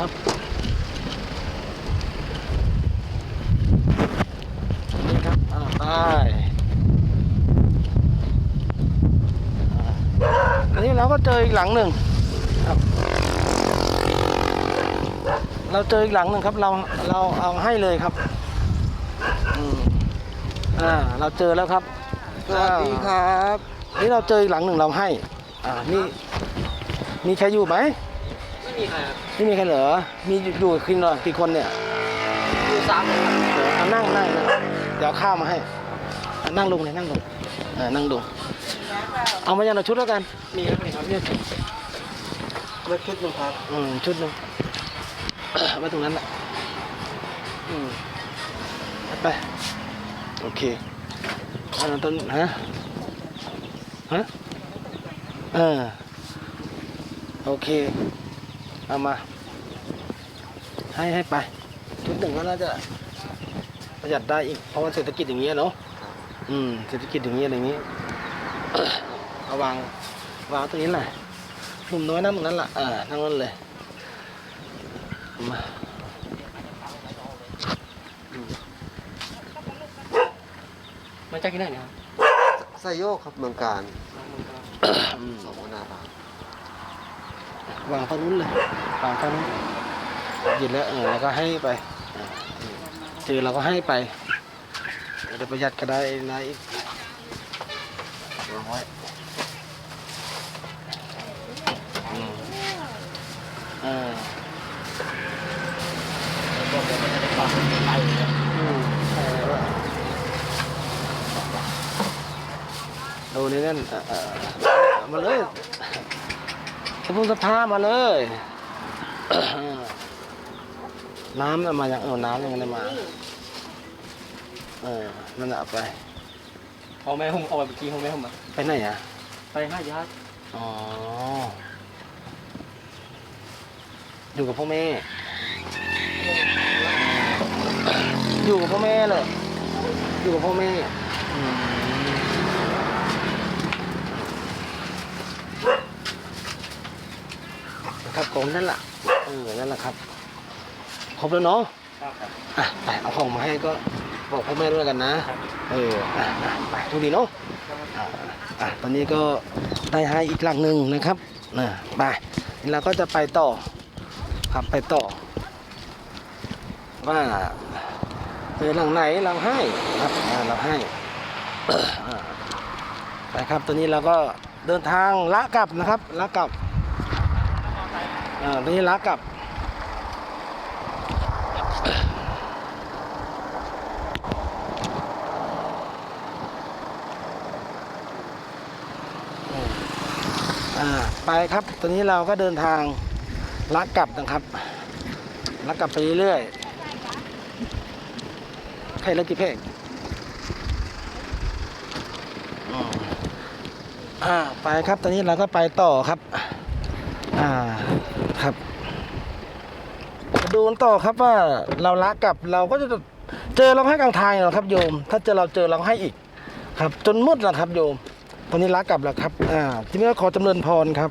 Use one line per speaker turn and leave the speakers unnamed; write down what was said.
ครับนี่ครับอ่าไปอ่าอันนี้เราก็เจออีกหลังหนึ่งครับ เราเจออีกหลังหนึ่งครับ เราเราเอาให้เลยครับอืมอ่าเราเจอแล้วครับ
สวัสดีครับ
นี่เราเจออีกหลังหนึ่งเราให้ อ่านี่มีใครอยู่ไหม
ไม่มีใครครับ
ไม่มีใครเหรอ มีอยู่อยู่กี่คนกี่คนเนี่ย
อยู่สามคนครับ
เดี๋ยวเอานั่งนั่งนั่งเดี๋ยวเอาข้าวมาให้อะนั่งลงเลยนั่งลงเออนั่งลงเอามาอย่างละชุดแล้วกัน
มีครับมีครับ
เนี่ย
มาชุดหนึงครับ
อืมชุดหนึ่ง เอาไว้ตรงนั้นแหละอืมไปโอเคอันนั้นต้นฮะฮะเออโอเค เอามา ให้ให้ไป ชุดหนึ่งก็น่าจะประหยัดได้อีก เพราะว่าเศรษฐกิจอย่างเงี้ยเนาะ อืม เศรษฐกิจอย่างเงี้ยอะไรอย่างงี้ เอาวาง วางตรงนี้แหละหนุ่มน้อยนั่งตรงนั้นล่ะ อ่า นั่งนั่นเลย มา
มาจากที่ไหนเนี่ยครับ
ไซโยกครับเมืองการ
อืม
สองนาบาท
วางฝั่งนู้นเลยวางฝั่งนู้นหยิบแล้วเออแล้วก็ให้ไปเจอเราก็ให้ไปเดี๋ยวประหยัดก็ได้นะอีกวางไว้อืมเออดูนี่นั่นมาเลย สะพุงสะพามาเลย น้ำน่ะมาอย่างเออน้ำยังไม่ได้มา เออนั่นแหละเอาไป
พ่อแม่ผมเอาไปเมื่อกี้พ่อแม่ผมอะ
ไปไหนอะ
ไปห้าญาติ
อ๋อ อยู่กับพ่อแม่ อยู่กับพ่อแม่เลย อยู่กับพ่อแม่อืม ครับผมนั่นแหละเออนั่นแหละครับครบแล้วเนาะ
ครับครับ
อะไปเอาของมาให้ก็บอกพ่อแม่ด้วยกันนะเอออะอะไปทุกดีเนาะอะอะตอนนี้ก็ได้ให้อีกหลังหนึ่งนะครับนะไปนี่เราก็จะไปต่อครับไปต่อ ว่าเออหลังไหนเราให้ครับอ่าเราให้อ่าไปครับตอนนี้เราก็เดินทางละกลับนะครับละกลับ อ่าตอนนี้ละกลับ อ่า ไปครับ ตอนนี้เราก็เดินทางลักกลับนะครับลักกลับไปเรื่อยๆใครเลิกกี่เพลงอ่า ไปครับ ตอนนี้เราก็ไปต่อครับ ครับดูกันต่อครับว่าเราละกลับเราก็จะเจอเราให้กลางทางเหรอครับโยม ถ้าเจอเราเจอเราให้อีก ครับ จนมืดแล้วครับโยม ตอนนี้ละกกลับแล้วครับอ่าทีนี้ก็ขอจำเริญพรครับ